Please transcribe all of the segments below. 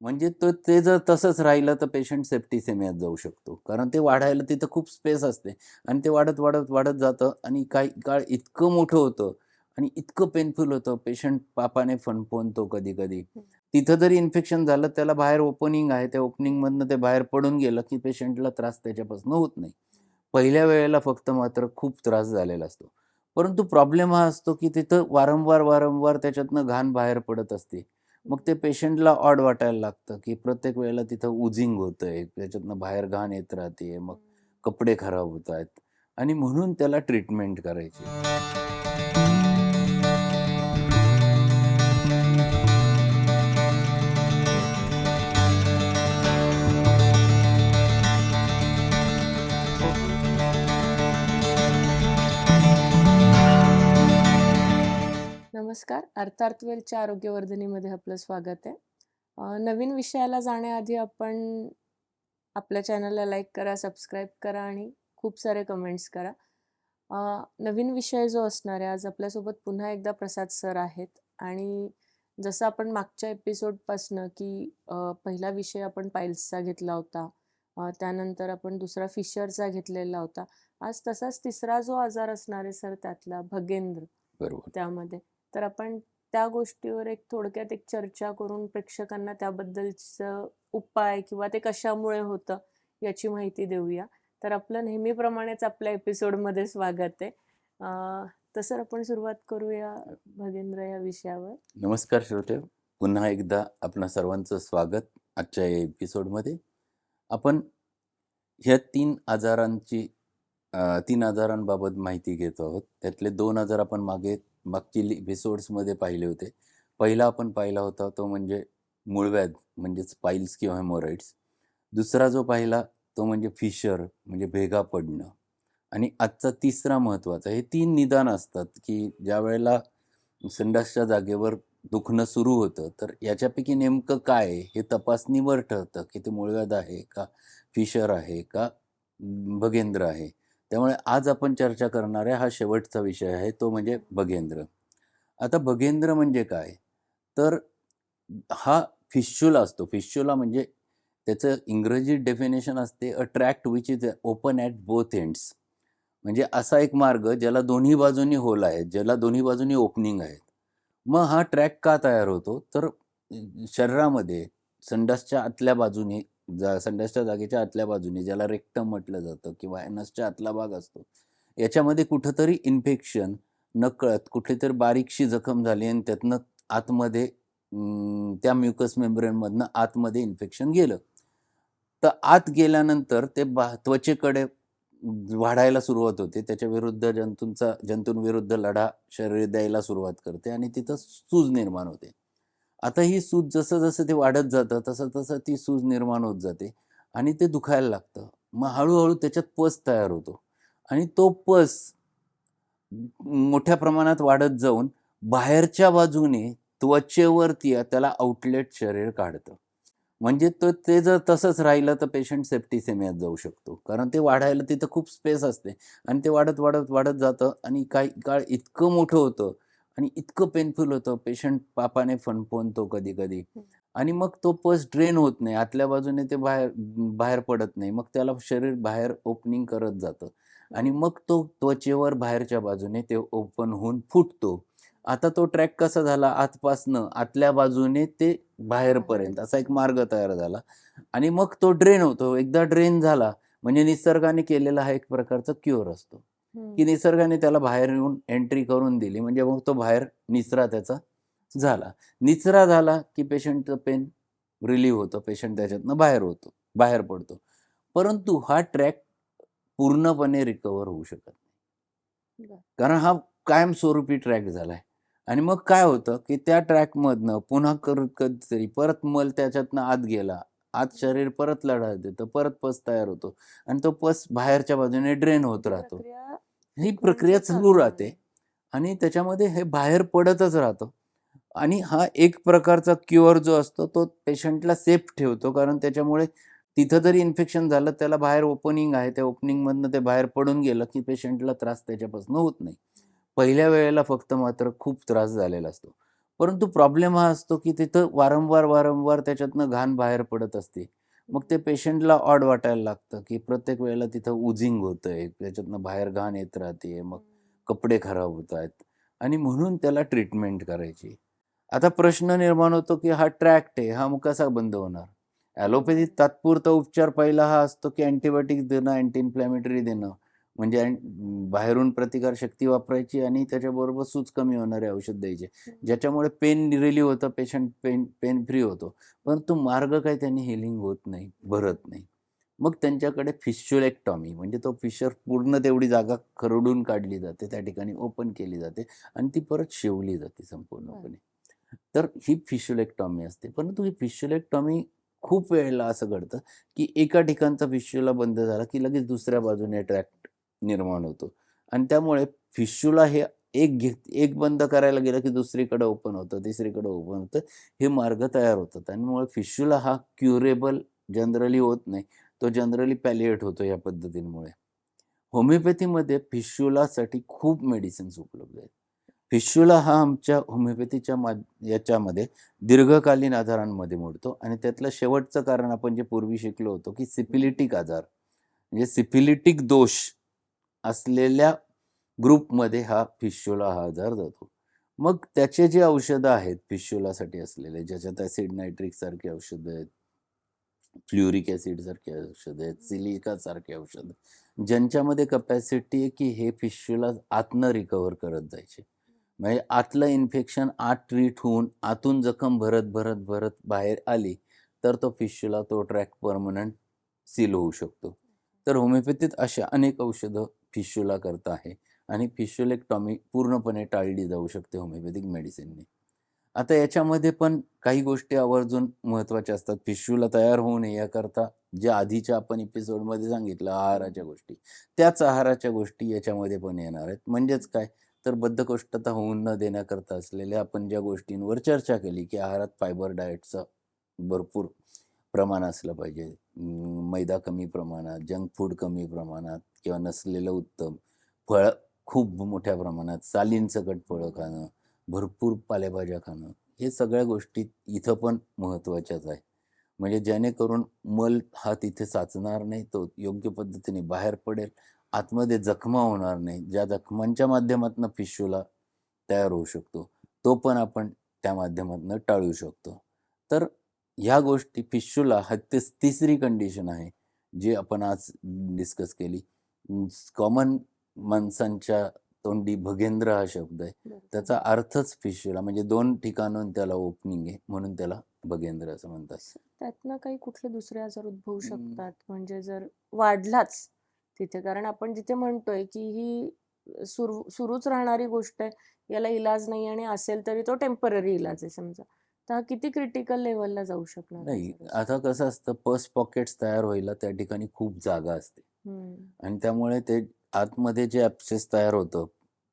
म्हणजे तो ते जर तसंच राहिलं तर पेशंट सेप्टिसेमियात जाऊ शकतो. कारण ते वाढायला तिथं खूप स्पेस असते. आणि ते वाढत वाढत वाढत जातं आणि काही काळ इतकं मोठं होतं आणि इतकं पेनफुल होतं. पेशंट पापाने फणफणतो कधी कधी तिथं जरी इन्फेक्शन झालं त्याला बाहेर ओपनिंग आहे. त्या ओपनिंगमधनं ते बाहेर पडून गेलं की पेशंटला त्रास त्याच्यापासून होत नाही. पहिल्या वेळेला फक्त मात्र खूप त्रास झालेला असतो. परंतु प्रॉब्लेम हा असतो की तिथं वारंवार वारंवार त्याच्यातनं घाण बाहेर पडत असते. मग ते पेशंटला ऑड वाटायला लागतं की प्रत्येक वेळेला तिथं उजिंग होतंय त्याच्यातनं बाहेर घाण येत राहते मग कपडे खराब होत आहेत. आणि म्हणून त्याला ट्रीटमेंट करायची. नमस्कार. अर्थार्थवेलच्या आरोग्यवर्धिनीमध्ये आपलं स्वागत आहे. नवीन विषयाला जाण्याआधी आपण आपल्या चॅनलला लाईक करा सबस्क्राईब करा आणि खूप सारे कमेंट्स करा. नवीन विषय जो असणार आहे आज आपल्यासोबत पुन्हा एकदा प्रसाद सर आहेत. आणि जसं आपण मागच्या एपिसोडपासनं की पहिला विषय आपण पाईल्सचा घेतला होता. त्यानंतर आपण दुसरा फिशरचा घेतलेला होता. आज तसाच तिसरा जो आजार असणार आहे सर त्यातला भगेंद्र. बरोबर. त्यामध्ये. तर आपण त्या गोष्टीवर एक थोडक्यात एक चर्चा करून प्रेक्षकांना त्याबद्दलचं उपाय किंवा ते कशामुळे होतं याची माहिती देऊया. तर आपलं नेहमीप्रमाणेच आपल्या एपिसोडमध्ये स्वागत आहे. तसं तर सर आपण सुरुवात करूया भगेंद्र या विषयावर. नमस्कार श्रोते. पुन्हा एकदा आपणा सर्वांचं स्वागत आजच्या या एपिसोडमध्ये. आपण ह्या तीन आजारांची तीन आजारांबाबत माहिती घेतो आहोत. त्यातले दोन आजार आपण मागे मागची एपिसोड्समध्ये पाहिले होते. पहिला आपण पाहिला होता तो म्हणजे मूळव्याध म्हणजेच पाईल्स किंवा हेमोराईड्स दुसरा जो पाहिला तो म्हणजे फिशर म्हणजे भेगा पडणं. आणि आजचा तिसरा महत्त्वाचा हे तीन निदान असतात की ज्या वेळेला संडासच्या जागेवर दुखणं सुरू होतं तर याच्यापैकी नेमकं काय आहे? हे तपासणीवर ठरतं की ते मूळव्याध आहे का फिशर आहे का भगेंद्र आहे. त्यामुळे आज आपण चर्चा करणाऱ्या हा शेवटचा विषय आहे तो म्हणजे भगेंद्र आता भगेंद्र म्हणजे काय? तर हा फिश्चुला असतो. फिश्चुला म्हणजे त्याचं इंग्रजी डेफिनेशन असते a tract which is open at both ends म्हणजे असा एक मार्ग ज्याला दोन्ही बाजूनी होल आहेत ज्याला दोन्ही बाजूनी ओपनिंग आहेत. मग हा ट्रॅक का तयार होतो? तर शरीरामध्ये संडासच्या आतल्या बाजूने जा संडासच्या जागेच्या आतल्या बाजूने ज्याला रेक्टम म्हटलं जातं किंवा एनसच्या आतला भाग असतो याच्यामध्ये कुठंतरी इन्फेक्शन नकळत कुठेतरी बारीकशी जखम झाली आणि त्यातनं आतमध्ये त्या म्युकस मेम्ब्रेनमधनं आतमध्ये इन्फेक्शन गेलं. तर आत गेल्यानंतर ते बा त्वचेकडे वाढायला सुरुवात होते. त्याच्या विरुद्ध जंतूंचा जंतूंविरुद्ध लढा शरीर द्यायला सुरुवात करते आणि तिथं सूज निर्माण होते. आता ही सूज जसं जसं ते वाढत जातं तसं तसं ती सूज निर्माण होत जाते आणि ते दुखायला लागतं. मग हळूहळू त्याच्यात पस तयार होतो आणि तो पस मोठ्या प्रमाणात वाढत जाऊन बाहेरच्या बाजूने त्वचेवरती त्याला आउटलेट शरीर काढतं. म्हणजे तो ते जर तसंच राहिलं तर पेशंट सेप्टिसेमियात जाऊ शकतो. कारण ते वाढायला तिथं खूप स्पेस असते आणि ते वाढत वाढत वाढत जातं आणि काही काळ इतकं मोठं होतं आणि इतकं पेनफुल होतं. पेशंट पापाने फणफणतो कधी कधी आणि मग तो पस ड्रेन होत नाही. आतल्या बाजूने ते बाहेर बाहेर पडत नाही. मग त्याला शरीर बाहेर ओपनिंग करत जातं. आणि मग तो त्वचेवर बाहेरच्या बाजूने ते ओपन होऊन फुटतो. आता तो ट्रॅक कसा झाला? आतपासनं. आतल्या बाजूने ते बाहेरपर्यंत. असा एक मार्ग तयार झाला. आणि मग तो ड्रेन होतो. एकदा ड्रेन झाला. म्हणजे निसर्गाने केलेला हा एक प्रकारचा क्युअर असतो. की निसर्गाने त्याला बाहेर येऊन एंट्री करून दिली. म्हणजे मग तो बाहेर निचरा त्याचा झाला. निचरा झाला की पेशंटचं पेन रिलीव्ह होतं. पेशंट त्याच्यातनं बाहेर होतो बाहेर पडतो. परंतु हा ट्रॅक पूर्णपणे रिकवर होऊ शकत नाही. कारण हा कायमस्वरूपी ट्रॅक झालाय. आणि मग काय होतं की त्या ट्रॅकमधनं पुन्हा करत कधीतरी परत मल त्याच्यातनं आत गेला. आत शरीर परत लढा देतं परत पस तयार होतो. आणि तो पस बाहेरच्या बाजूने ड्रेन होत राहतो. ही प्रक्रिया चालू राहते. आणि त्याच्यामध्ये हे बाहेर पडतच राहतं. आणि हा एक प्रकारचा क्युअर जो असतो तो पेशंटला सेफ ठेवतो. कारण त्याच्यामुळे तिथं जरी इन्फेक्शन झालं त्याला बाहेर ओपनिंग आहे. त्या ओपनिंगमधनं ते बाहेर पडून गेलं की पेशंटला त्रास त्याच्यापासून होत नाही. पहिल्या वेळेला फक्त मात्र खूप त्रास झालेला असतो. परंतु प्रॉब्लेम हा असतो की तिथं वारंवार वारंवार त्याच्यातनं घाण बाहेर पडत असते. मग ते पेशंटला ऑड वाटायला लागतं की प्रत्येक वेळेला तिथं उजिंग होतंय त्याच्यातनं बाहेर घाण येत राहते मग कपडे खराब होत आहेत. आणि म्हणून त्याला ट्रीटमेंट करायची. आता प्रश्न निर्माण होतो की हा ट्रॅक्ट आहे हा मग कसा बंद होणार? ॲलोपॅथीत तात्पुरता उपचार पहिला हा असतो की अँटीबायोटिक देणं अँटी इन्फ्लॅमेटरी देणं. म्हणजे बाहेरून प्रतिकारशक्ती वापरायची आणि त्याच्याबरोबर सूज कमी होणारे औषध द्यायचे. ज्याच्यामुळे पेन रिलीव होतं पेशंट पेन पेन फ्री होतो. परंतु मार्ग काही त्यांनी हिलिंग होत नाही भरत नाही. मग त्यांच्याकडे फिश्युलेक्टॉमी म्हणजे तो फिशर पूर्ण तेवढी जागा खरडून काढली जाते त्या ठिकाणी ओपन केली जाते आणि ती परत शिवली जाते संपूर्णपणे. तर ही फिश्युलेक्टॉमी असते. परंतु ही फिश्युलेक्टॉमी खूप वेळेला असं घडतं की एका ठिकाणचा फिश्युला बंद झाला की लगेच दुसऱ्या बाजूने ट्रॅक्ट निर्माण होतो. आणि त्यामुळे फिशुला हे एक घे एक बंद करायला गेलं की दुसरीकडे ओपन होतं तिसरीकडे ओपन होतं हे मार्ग तयार होतात. आणि फिशुला हा क्युरेबल जनरली होत नाही. तो जनरली पॅलिएट होतो या पद्धतींमुळे. होमिओपॅथीमध्ये फिशुलासाठी खूप मेडिसिन्स उपलब्ध आहेत. फिशुला हा आमच्या होमिओपॅथीच्या मा याच्यामध्ये दीर्घकालीन आजारांमध्ये मोडतो आणि त्यातलं शेवटचं कारण आपण जे पूर्वी शिकलो होतो की सिपिलिटिक आजार म्हणजे सिपिलिटिक दोष असलेल्या ग्रुपमध्ये हा फिश्युला हा आजार जातो. मग त्याचे जे औषधं आहेत फिश्युलासाठी असलेले ज्याच्यात ॲसिड नायट्रिकसारखे औषधं आहेत फ्ल्युरिक ॲसिडसारखे औषधं आहेत सिलिका सारखे औषधं ज्यांच्यामध्ये कपॅसिटी आहे की हे फिश्युला आतनं रिकवर करत जायचे. म्हणजे आतलं इन्फेक्शन आत ट्रीट होऊन आतून जखम भरत भरत भरत बाहेर आली तर तो फिश्युला तो ट्रॅक परमनंट सील होऊ शकतो. तर होमिओपॅथीत अशा अनेक औषधं फिश्युला करता आहे. आणि फिश्युलेक्टॉमी पूर्णपणे टाळली जाऊ शकते होमिओपॅथिक मेडिसिनने. आता याच्यामध्ये पण काही गोष्टी आवर्जून महत्त्वाच्या असतात. फिश्यूला तयार होऊ नये याकरता ज्या आधीच्या आपण एपिसोडमध्ये सांगितलं आहाराच्या गोष्टी. त्याच आहाराच्या गोष्टी याच्यामध्ये पण येणार आहेत. म्हणजेच काय? तर बद्धकोष्ठता होऊन न देण्याकरता असलेल्या आपण ज्या गोष्टींवर चर्चा केली की आहारात फायबर डाएटचं भरपूर प्रमाण असलं पाहिजे. मैदा कमी प्रमाणात जंक फूड कमी प्रमाणात किंवा नसलेलं उत्तम. फळ खूप मोठ्या प्रमाणात सालींसकट फळं खाणं भरपूर पालेभाज्या खाणं हे सगळ्या गोष्टी इथं पण महत्त्वाच्याच आहे. म्हणजे जेणेकरून मल हा तिथे साचणार नाही तो योग्य पद्धतीने बाहेर पडेल आतमध्ये जखमा होणार नाही ज्या जखमांच्या माध्यमातून फिशूला तयार होऊ शकतो तो पण आपण त्या माध्यमातून टाळू शकतो. तर ह्या गोष्टी फिशूला हा तिस तिसरी कंडिशन आहे जी आपण आज डिस्कस केली. कॉमन माणसांच्या तोंडी भगेंद्र हा शब्द आहे. त्याचा अर्थच फिश्यूला म्हणजे दोन ठिकाणून त्याला ओपनिंग आहे म्हणून त्याला भगेंद्र असं म्हणतात त्यातनं काही कुठले दुसरे आजार उद्भवू. शकतात म्हणजे जर वाढलाच तिथे कारण आपण जिथे म्हणतोय की ही सुरू सुरूच राहणारी गोष्ट आहे याला इलाज नाही आणि असेल तरी तो टेंपररी इलाज आहे समजा तर हा किती क्रिटिकल लेवलला जाऊ शकणार नाही आता? कसं असतं पस पॉकेट्स तयार व्हायला त्या ठिकाणी खूप जागा असते. आणि त्यामुळे ते आतमध्ये जे ॲप्सेस तयार होतं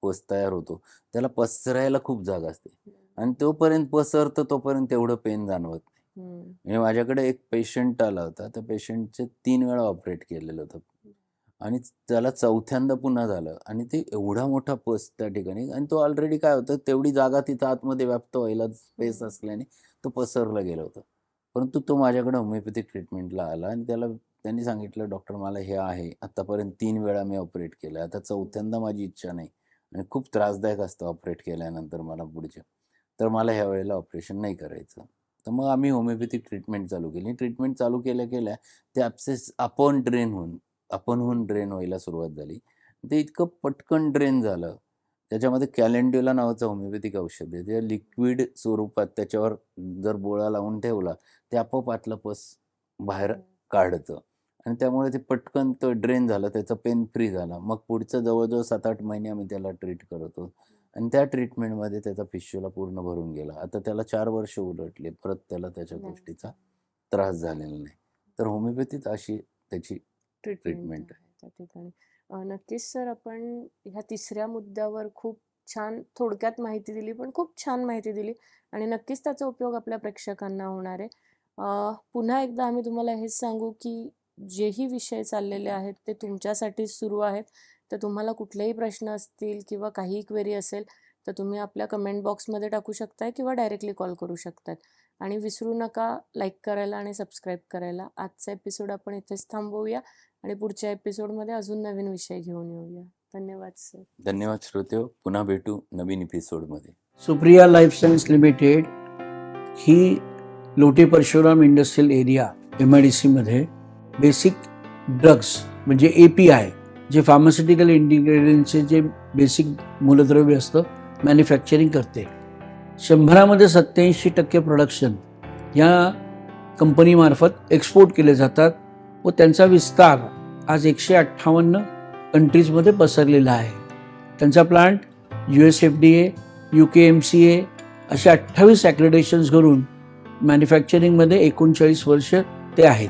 पस तयार होतो त्याला पसरायला खूप जागा असते. आणि तोपर्यंत पसरतं तोपर्यंत तेवढं पेन जाणवत नाही. म्हणजे माझ्याकडे एक पेशंट आला होता त्या पेशंटचे तीन वेळा ऑपरेट केलेलं होतं. आणि त्याला चौथ्यांदा पुन्हा झालं. आणि ते एवढा मोठा पस त्या ठिकाणी आणि तो ऑलरेडी काय होतं तेवढी जागा तिथं आतमध्ये व्याप्त व्हायला स्पेस. असल्याने तो पसरला गेला होता. परंतु तो माझ्याकडे होमिओपॅथिक ट्रीटमेंटला आला आणि त्याला त्यांनी सांगितलं डॉक्टर मला हे आहे. आतापर्यंत तीन वेळा मी ऑपरेट केलं आता चौथ्यांदा माझी इच्छा नाही. आणि खूप त्रासदायक असतं ऑपरेट केल्यानंतर मला पुढचे. तर मला ह्या वेळेला ऑपरेशन नाही करायचं. तर मग आम्ही होमिओपॅथिक ट्रीटमेंट चालू केली. ट्रीटमेंट चालू केल्या केल्या ते ॲप्सेस आपण ड्रेन होऊन आपणहून ड्रेन व्हायला सुरुवात झाली. ते इतकं पटकन ड्रेन झालं. त्याच्यामध्ये कॅलेंड्युला नावाचं होमिओपॅथिक औषध आहे. ते लिक्विड स्वरूपात त्याच्यावर जर बोळा लावून ठेवला ते आपोआप आतलं पस बाहेर काढतं. आणि त्यामुळे ते पटकन तो ड्रेन झालं त्याचं पेन फ्री झाला. मग पुढचं जवळजवळ सात आठ महिने आम्ही त्याला ट्रीट करत होतो. आणि त्या ट्रीटमेंटमध्ये त्याचा फिश्यूला पूर्ण भरून गेला. आता त्याला चार वर्ष उलटले. परत त्याला त्याच्या. गोष्टीचा त्रास झालेला नाही. तर होमिओपॅथीत अशी त्याची ट्रीटमेंट आहे. त्या ठिकाणी. नक्कीच सर आपण ह्या तिसऱ्या मुद्द्यावर खूप छान थोडक्यात माहिती दिली पण खूप छान माहिती दिली. आणि नक्कीच त्याचा उपयोग आपल्या प्रेक्षकांना होणार आहे. पुन्हा एकदा आम्ही तुम्हाला हेच सांगू की जेही विषय चाललेले आहेत ते तुमच्यासाठीच सुरू आहेत. तर तुम्हाला कुठलेही प्रश्न असतील किंवा काही क्वेरी असेल तर तुम्ही आपल्या कमेंट बॉक्समध्ये टाकू शकताय किंवा डायरेक्टली कॉल करू शकतात आणि विसरू नका लाईक करायला आणि सबस्क्राईब करायला. आजचा एपिसोड आपण इथेच थांबवूया आणि पुढच्या एपिसोडमध्ये अजून नवीन विषय घेऊन येऊया. धन्यवाद सर धन्यवाद श्रोते पुन्हा भेटू नवीन एपिसोडमध्ये Supriya life science limited he Lote Parshuram industrial area M I D सीमध्ये बेसिक ड्रग्स म्हणजे ए पी आय जे फार्मास्युटिकल इंडिग्रेडियंटचे जे बेसिक मूलद्रव्य असतं मॅन्युफॅक्चरिंग करते. शंभरामध्ये सत्याऐंशी टक्के प्रोडक्शन या कंपनीमार्फत एक्सपोर्ट केले जातात व त्यांचा विस्तार आज एकशे अठ्ठावन्न कंट्रीजमध्ये पसरलेला आहे. त्यांचा plant U S F D A U K M C A अशा अठ्ठावीस ॲक्रेडेशन्स करून मॅन्युफॅक्चरिंगमध्ये एकोणचाळीस वर्ष ते आहेत.